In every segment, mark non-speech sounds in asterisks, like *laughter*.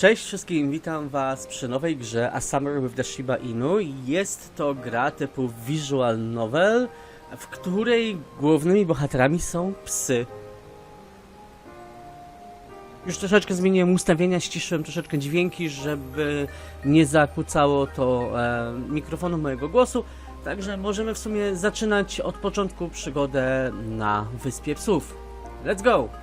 Cześć wszystkim, witam was przy nowej grze A Summer with the Shiba Inu. Jest to gra typu visual novel, w której głównymi bohaterami są psy. Już troszeczkę zmieniłem ustawienia, ściszyłem troszeczkę dźwięki, żeby nie zakłócało to e, mikrofonu mojego głosu. Także możemy w sumie zaczynać od początku przygodę na Wyspie Psów. Let's go!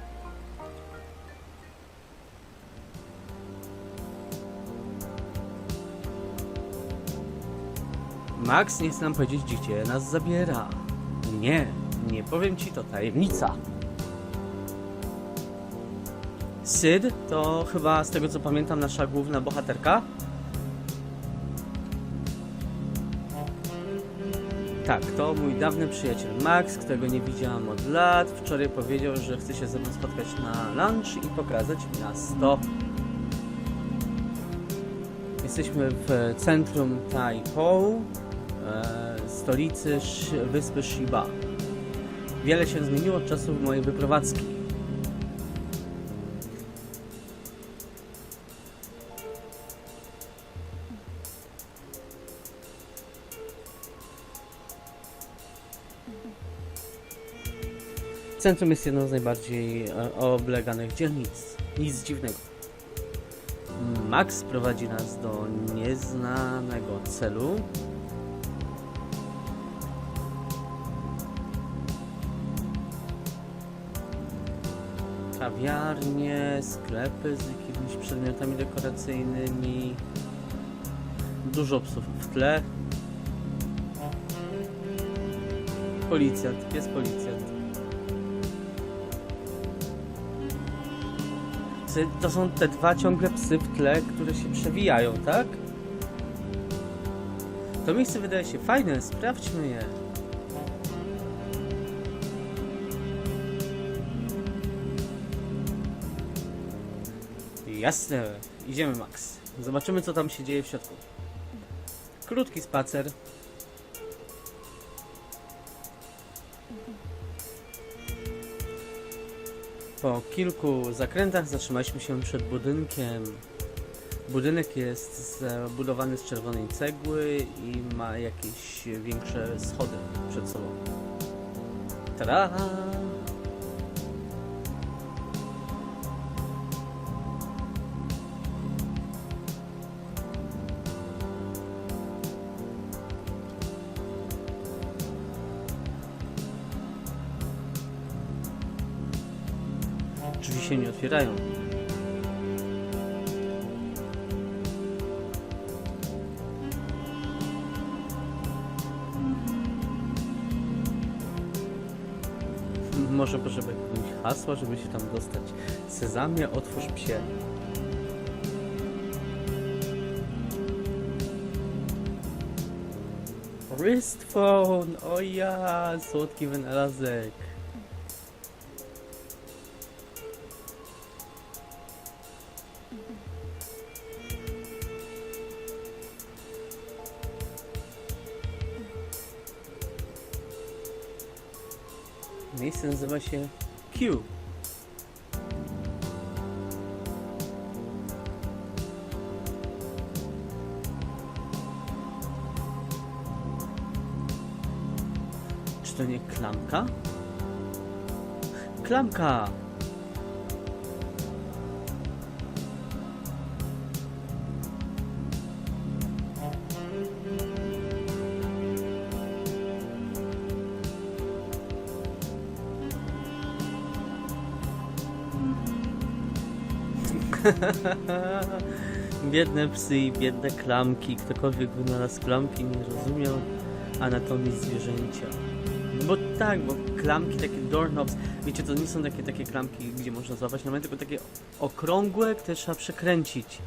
Max nie chce nam powiedzieć, gdzie nas zabiera. Nie, nie powiem ci, to tajemnica. Syd to chyba, z tego co pamiętam, nasza główna bohaterka. Tak, to mój dawny przyjaciel Max, którego nie widziałam od lat. Wczoraj powiedział, że chce się ze mną spotkać na lunch i pokazać miasto. Jesteśmy w centrum Taipo, e, stolicy Sh- wyspy Shiba. Wiele się zmieniło od czasu mojej wyprowadzki. Centrum jest jedną z najbardziej e, obleganych dzielnic. Nic dziwnego. Max prowadzi nas do nieznanego celu. Kawiarnie, sklepy z jakimiś przedmiotami dekoracyjnymi. Dużo psów w tle. Policjant, jest policjant. To są te dwa ciągle psy w tle, które się przewijają, tak? To miejsce wydaje się fajne, sprawdźmy je. Jasne, idziemy Max. Zobaczymy co tam się dzieje w środku. Krótki spacer. Po kilku zakrętach zatrzymaliśmy się przed budynkiem. Budynek jest zbudowany z czerwonej cegły i ma jakieś większe schody przed sobą. Tada! Drzwi się nie otwierają. Może potrzeba jakiegoś hasła, żeby się tam dostać. Sezamie, otwórz psie. Wrist phone! O ja, słodki wynalazek. Miejsce nazywa się Q. Czy to nie klamka? Klamka! *laughs* Biedne psy i biedne klamki. Ktokolwiek wynalazł klamki nie rozumiał anatomii zwierzęcia. No bo tak, bo klamki, takie doorknobs, wiecie, to nie są takie, takie klamki, gdzie można złapać na tylko takie okrągłe, które trzeba przekręcić.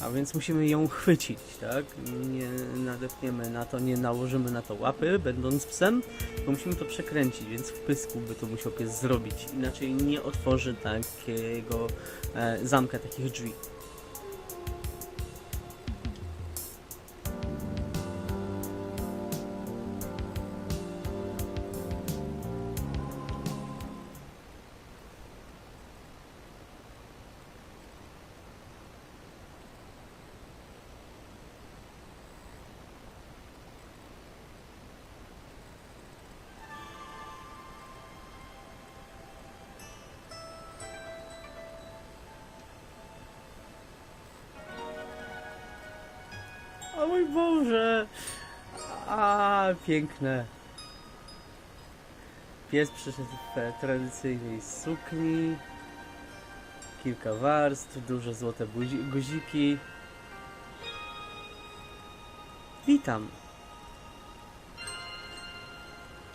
A więc musimy ją chwycić, tak? Nie nadepniemy na to, nie nałożymy na to łapy, będąc psem, bo musimy to przekręcić, więc w pysku by to musiał pies zrobić. Inaczej nie otworzy takiego e, zamka, takich drzwi. Mój Boże! A piękne. Pies przyszedł w tradycyjnej sukni. Kilka warstw, duże złote guziki. Witam.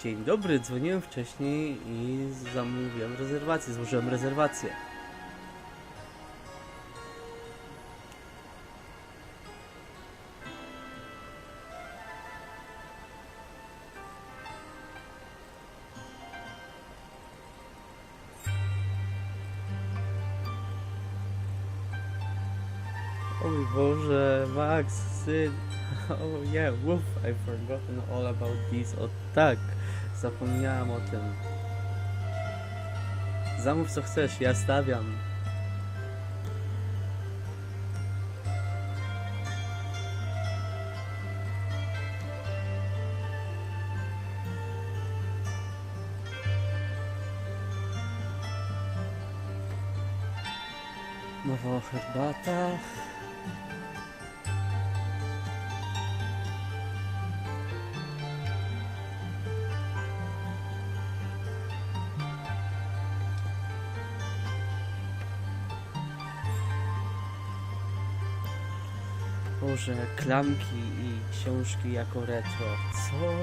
Dzień dobry, dzwoniłem wcześniej i zamówiłem rezerwację, złożyłem rezerwację. Syn. Oh yeah, woof, I've forgotten all about this. O tak, zapomniałam o tym. Zamów co chcesz, ja stawiam. Mowa o Boże, klamki i książki jako retro. Co?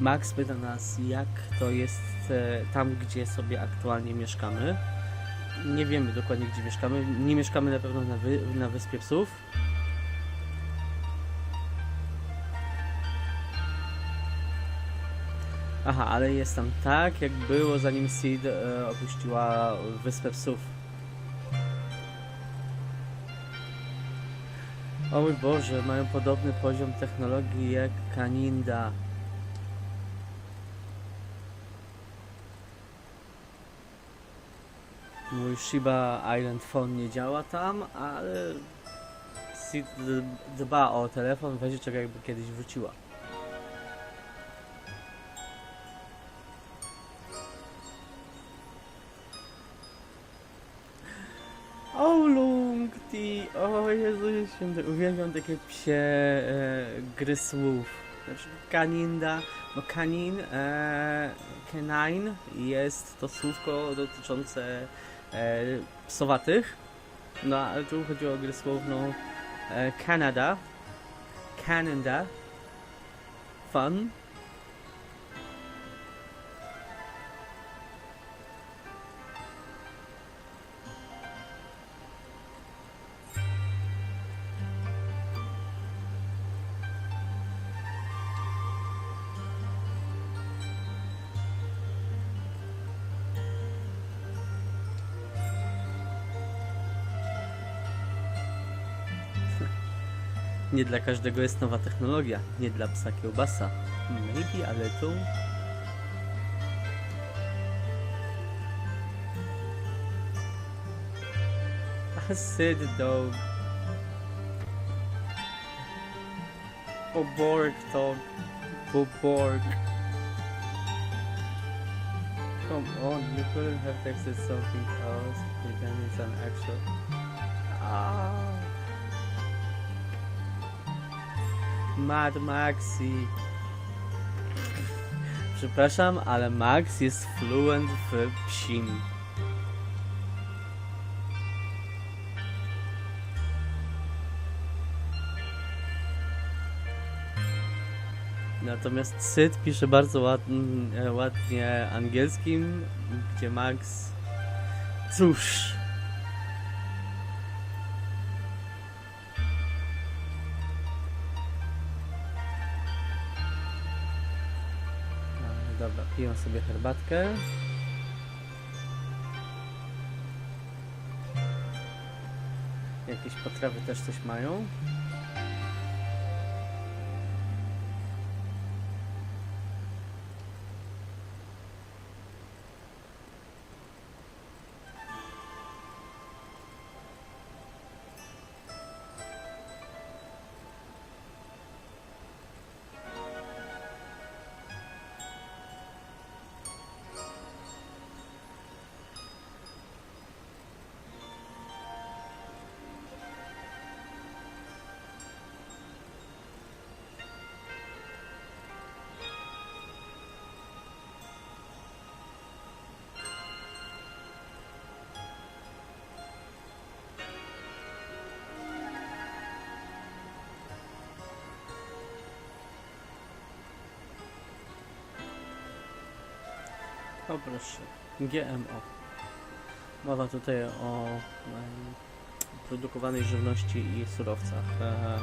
Max pyta nas, jak to jest e, tam, gdzie sobie aktualnie mieszkamy. Nie wiemy dokładnie, gdzie mieszkamy. Nie mieszkamy na pewno na, wy, na Wyspie Psów. Aha, ale jest tam tak, jak było zanim Sid e, opuściła Wyspę Psów. O mój Boże, mają podobny poziom technologii jak Kaninda. Mój Shiba Island Phone nie działa tam, ale Sid d- dba o telefon, weźmie czego jakby kiedyś wróciła. O Jezu święty, uwielbiam takie psie e, gry słów. Znaczy kaninda, no kanin, e, canine jest to słówko dotyczące e, psowatych. No ale tu chodziło o grę słowną e, Canada, Canada, fun. Nie dla każdego jest nowa technologia, nie dla psa kiełbasa. Maybe a little. A Sid dog. Boborg dog. Boborg. Come on, you couldn't have texted something else. Pretend it's an actual. Ah. Mad Maxi. Przepraszam, ale Max jest fluent w psim. Natomiast Syd pisze bardzo ładnie, ładnie angielskim, gdzie Max. Cóż. Piję sobie herbatkę. Jakieś potrawy też coś mają. O proszę, GMO. Mowa tutaj o produkowanej żywności i surowcach e,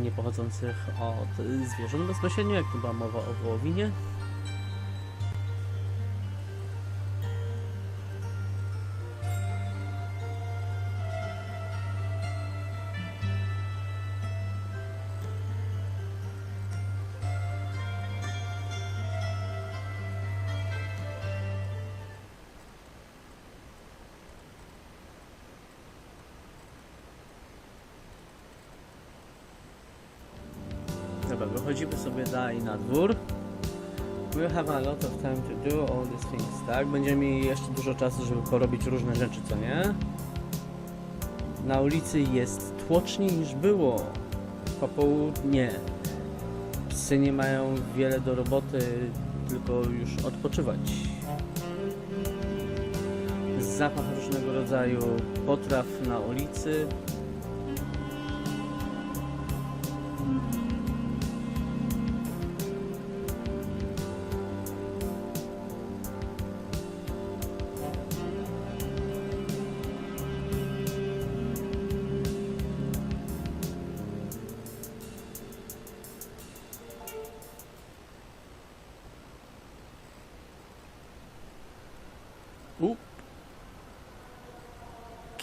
nie pochodzących od zwierząt bezpośrednio, jak tu była mowa o wołowinie. Dobra, wychodzimy sobie dalej na dwór. We have a lot of time to do all these things, tak? Będziemy mieli jeszcze dużo czasu, żeby porobić różne rzeczy, co nie? Na ulicy jest tłoczniej niż było. Popołudnie. Psy nie mają wiele do roboty, tylko już odpoczywać. Zapach różnego rodzaju potraw na ulicy.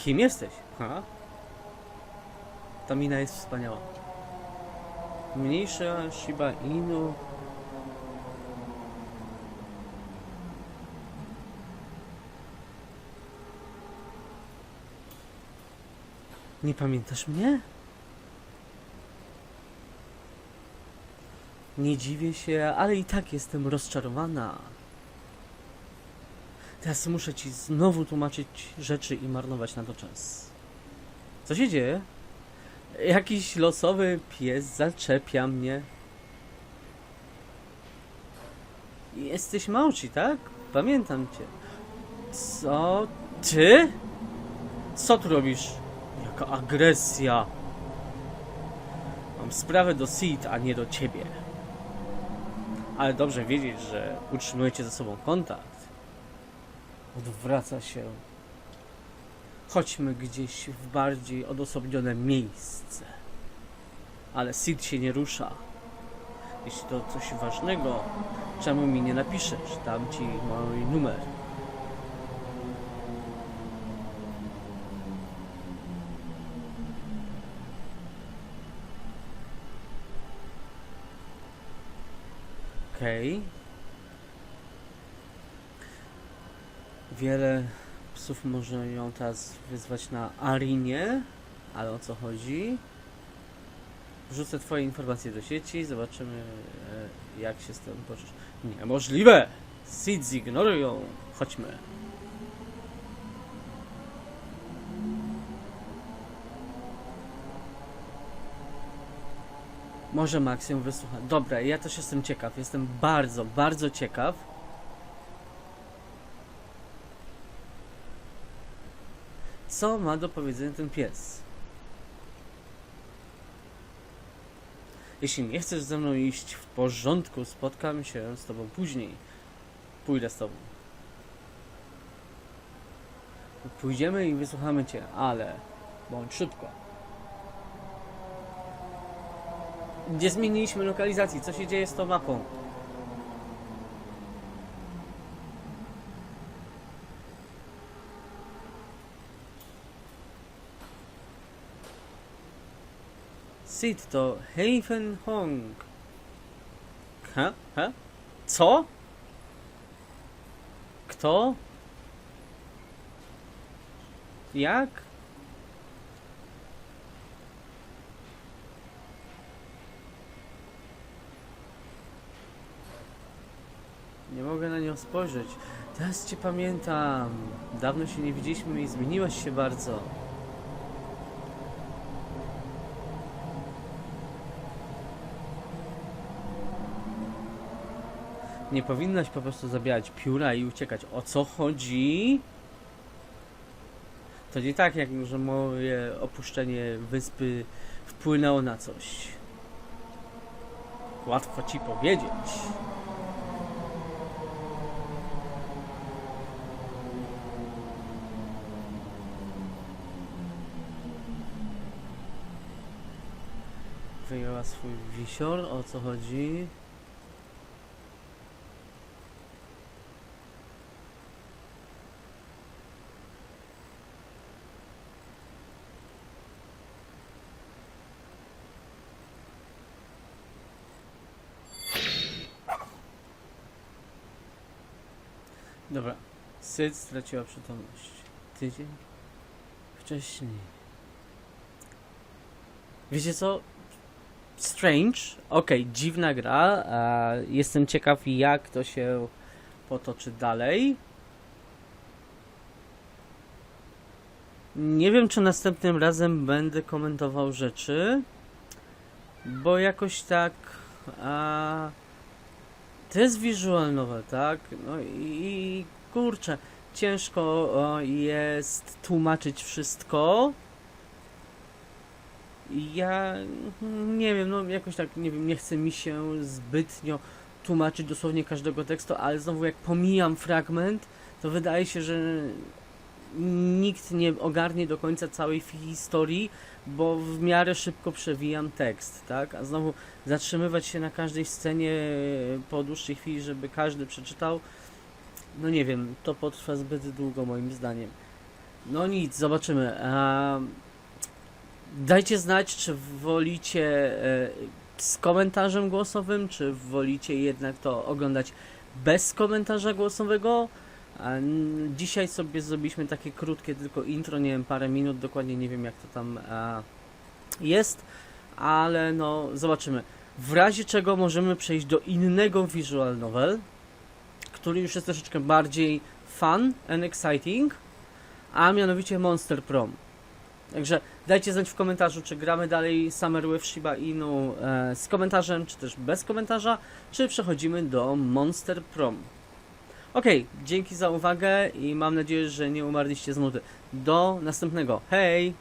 Kim jesteś? Ha? Ta mina jest wspaniała. Mniejsza Shiba Inu. Nie pamiętasz mnie? Nie dziwię się, ale i tak jestem rozczarowana. Teraz muszę ci znowu tłumaczyć rzeczy i marnować na to czas. Co się dzieje? Jakiś losowy pies zaczepia mnie. Jesteś Mauchi, tak? Pamiętam cię. Co? Ty? Co tu robisz? Jaka agresja. Mam sprawę do Seed, a nie do ciebie. Ale dobrze wiedzieć, że utrzymujecie ze sobą kontakt. Odwraca się. Chodźmy gdzieś w bardziej odosobnione miejsce. Ale Sid się nie rusza. Jeśli to coś ważnego, czemu mi nie napiszesz? Dam ci mój numer. Okej. Wiele psów może ją teraz wyzwać na Arinie, ale o co chodzi? Wrzucę twoje informacje do sieci, zobaczymy e, jak się z tym poczujesz. Niemożliwe! Sid zignorują. Chodźmy. Może Max ją wysłucha. Dobra, ja też jestem ciekaw. Jestem bardzo, bardzo ciekaw. Co ma do powiedzenia ten pies? Jeśli nie chcesz ze mną iść w porządku, spotkam się z tobą później. Pójdę z tobą. Pójdziemy i wysłuchamy cię, ale bądź szybko. Nie zmieniliśmy lokalizacji. Co się dzieje z tą mapą? Sid to Haven Hong. Ha? Ha? Co? Kto? Jak? Nie mogę na nią spojrzeć. Teraz cię pamiętam. Dawno się nie widzieliśmy i zmieniłaś się bardzo. Nie powinnaś po prostu zabierać pióra i uciekać. O co chodzi? To nie tak, jak że moje opuszczenie wyspy wpłynęło na coś. Łatwo ci powiedzieć. Wyjęła swój wisior, o co chodzi? Syd straciła przytomność. Tydzień wcześniej. Wiecie co? Strange. Okej, dziwna gra. A jestem ciekaw, jak to się potoczy dalej. Nie wiem, czy następnym razem będę komentował rzeczy, bo jakoś tak. A, to jest visual novel, tak? No i kurczę, ciężko jest tłumaczyć wszystko. Ja mm, nie wiem, no jakoś tak, nie wiem, nie chce mi się zbytnio tłumaczyć dosłownie każdego tekstu, ale znowu jak pomijam fragment, to wydaje się, że nikt nie ogarnie do końca całej historii, bo w miarę szybko przewijam tekst, tak? A znowu zatrzymywać się na każdej scenie po dłuższej chwili, żeby każdy przeczytał, no nie wiem, to potrwa zbyt długo moim zdaniem. No nic, zobaczymy. Dajcie znać, czy wolicie e, z komentarzem głosowym, czy wolicie jednak to oglądać bez komentarza głosowego. Dzisiaj sobie zrobiliśmy takie krótkie tylko intro, nie wiem, parę minut, dokładnie nie wiem jak to tam e, jest, ale no zobaczymy. W razie czego możemy przejść do innego visual novel, który już jest troszeczkę bardziej fun and exciting, a mianowicie Monster Prom. Także dajcie znać w komentarzu, czy gramy dalej Summer with Shiba Inu e, z komentarzem, czy też bez komentarza, czy przechodzimy do Monster Prom. Okej, dzięki za uwagę i mam nadzieję, że nie umarliście z nudy. Do następnego. Hej!